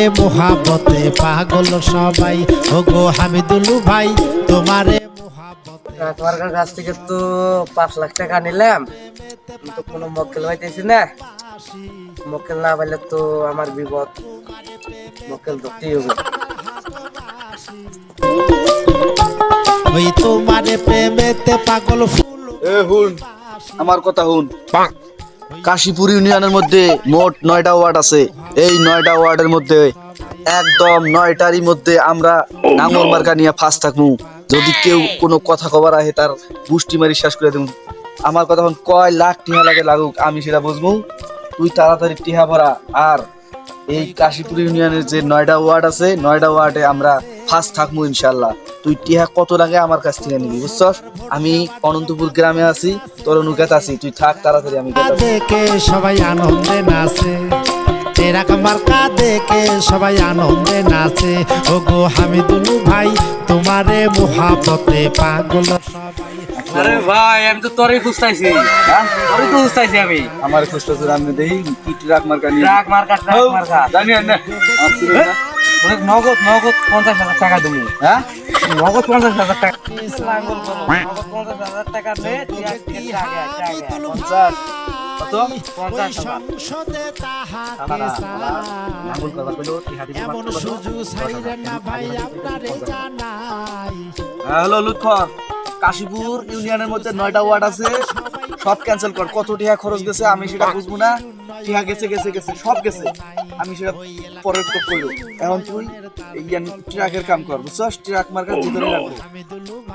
তোমারে মোহাবতে পাগল সবাই। ও গো হামিদুলু ভাই তোমারে তোমার কাছ থেকে তো পাঁচ লাখ টাকা নিলাম। তো কোনো মক্কেল পাইতেছি না। মক্কেল না পাইলে তো আমার বিপদ। মক্কেল ধরতেই হবে? ওই তোমারে প্রেমেতে পাগল ফুল এ হুন আমার কথা হুন। কাশীপুর ইউনিয়নের মধ্যে মোট নয়টা ওয়ার্ড আছে। এই নয়টা ওয়ার্ডের মধ্যে একদম নয়টারই মধ্যে আমরা নাঙ্গল মার্কা নিয়ে ফার্স্ট থাকব যদি কেউ কোনো কথা কবার আহে তার গুষ্টি মারি শেষ করে দেবো আমার কথা এখন কয় লাখ টিহা লাগে লাগুক, আমি সেটা বুঝব তুই তাড়াতাড়ি টিহা ভরা। আর এই কাশীপুর ইউনিয়নের যে নয়টা ওয়ার্ড আছে, নয়টা ওয়ার্ডে আমরা ফার্স্ট থাকব ইনশাল্লাহ তুই টিহা কত লাগে আমার কাছ থেকে নিবি বুঝছস? আমি অনন্তপুর গ্রামে আছি তোর অনুকাত আছি তুই থাক তাড়াতাড়ি আমি। দেখে সবাই আনন্দে নাচে? এরকম মার্কা দেখে সবাই আনন্দে নাচে? ও গো হামিদুলু ভাই তোমারে মোহাবতে পাগল আরে ভাই আমি তো তোরই খুঁজতাইছি। হ্যাঁ? তোরই তো খুঁজতাইছি আমি। আমার খুশটা তোর আমি দেই কি ট্রাক মার্কা নিয়ে। ট্রাক মার্কা ট্রাক মার্কা। জানি না। মানে নগদ নগদ পঞ্চাশ হাজার টাকা দেবো। হ্যাঁ? নগদ পঞ্চাশ হাজার টাকা হ্যালো লুৎফর কাশীপুর ইউনিয়নের মধ্যে নয়টা ওয়ার্ড আছে সব ক্যান্সেল কর। কত টাকা খরচ গেছে আমি সেটা বুঝব না। টিহা গেছে গেছে গেছে সব গেছে। আমি সেটা পরের তো করব এখন তুই এই ট্রাকের কাম কর বুঝছস? ট্রাক মার্কার ভিতরে রাখব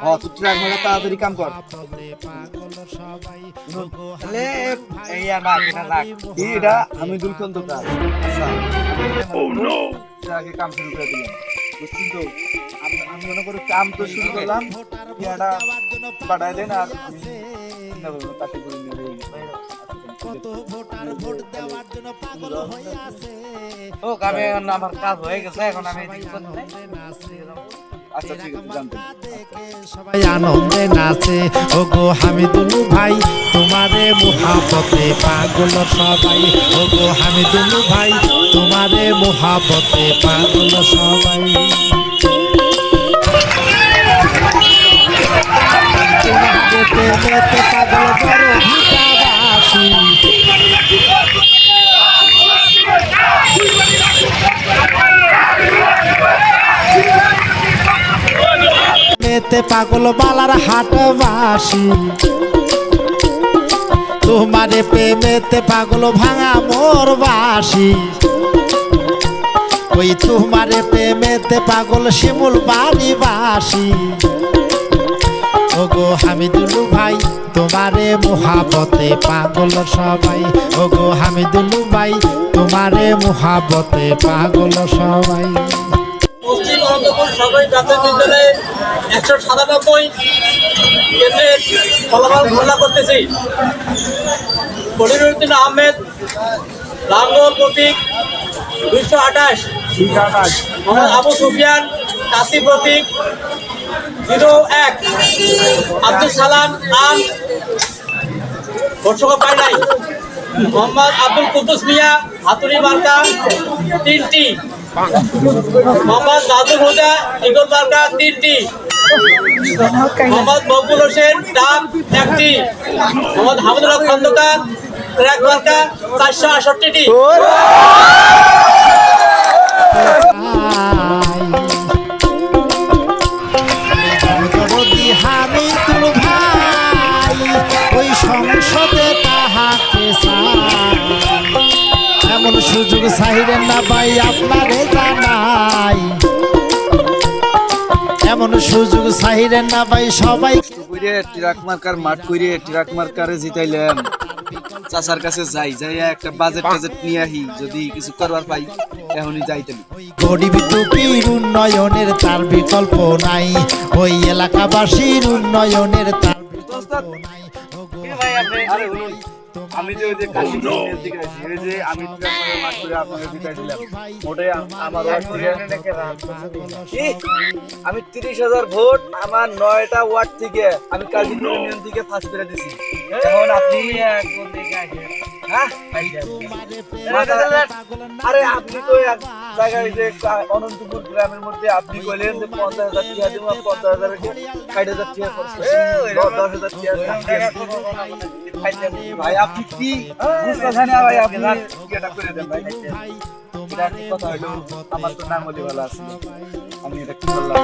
হ তুই ট্রাক মার্কার তাড়াতাড়ি কাম কর। তাহলে বাকি না রাখ এই এটা আমি দুলখন দোকান আচ্ছা। ট্রাকে কাম শুরু করে দিলাম। বুঝছেন তো? আমি মনে করি কাম তো শুরু করলাম। টিহাটা বাড়ায় দেন আর করব না, কাশীপুর ইউনিয়নের ও আমি এখন আমার কাজ হয়ে গেছে এখন আমি। আচ্ছা ঠিক আছে সবাই আনন্দে নাচে। ও গো হামিদুলু ভাই তোমারে মোহাবতে পাগল সবাই। ও গো হামিদুলু ভাই তোমারে মোহাবতে পাগল সবাই। মেতে পাগল বালার হাটবাসী। তোমারে প্রেমেতে পাগল ভাঙা মোর বাসি ওই তোমারে প্রেমেতে পাগল শিমুল বাড়ি বাসি ওগো হামিদুলু ভাই, তোমারে মোহাবতে পাগল সবাই। ওগো হামিদুলু ভাই, তোমারে মোহাবতে পাগল সবাই। সরকারি প্রাথমিক বিদ্যালয়ে একশো সাতানব্বই কেন্দ্রের ফলাফল ঘোষণা করতেছি। করিরুদ্দিন আহমেদ, লাঙ্গল প্রতীক, দুইশো আঠাশ। মোহাম্মদ আবু সুফিয়ান, কাশি প্রতীক, জিরো এক। আব্দুল সালাম আম ভোটসভা পায় নাই। মোহাম্মদ আব্দুল কুদ্দুস মিয়া হাতুরি মার্কা, তিনটি। মোহাম্মদ দাদু হুদা ইগল বার্কা তিনটি। মোহাম্মদ মকবুল হোসেন ডাক একটি। মোহাম্মদ হামিদুল্লাহ খন্দকার ট্র্যাক মার্কা চারশো আষট্টিটি সুযোগ চাহিরেন না ভাই আপনারে জানাই। এমন সুযোগ চাহিরেন না ভাই সবাই কইরে ট্রাক মার্কার মাঠ কইরে ট্রাক মার্কারে জিতাইলাম চাচার কাছে যাই যাই একটা বাজেট টাজেট নিয়ে আহি যদি কিছু করবার পাই এখনই যাইতেন গরিব দুঃখীর উন্নয়নের তার বিকল্প নাই। ওই এলাকাবাসীর উন্নয়নের তার বিকল্প নাই। আমি যে ওই যে কাশি দিকে আছি, ওই যে আমি করে আপনাকে দিলাম ওটাই আমার ওয়ার্ড থেকে কি? আমি তিরিশ হাজার ভোট আমার নয়টা ওয়ার্ড থেকে আমি কাশি ইউনিয়ন থেকে ফার্স্ট করে দিছি। এখন আপনি হ্যাঁ? আরে আপনি তো জায়গায় যে অনন্তপুর গ্রামের মধ্যে আপনি কইলেন যে পঞ্চাশ হাজার টিয়া দিব পঞ্চাশ হাজার ষাট হাজার টিয়া দশ হাজার টিয়া ভাই আপনি কি ভাই আপনি এটা করে দেন ভাই কথা হলো আমার তো নাঙ্গলি ভালো আছে আমি এটা কি বললাম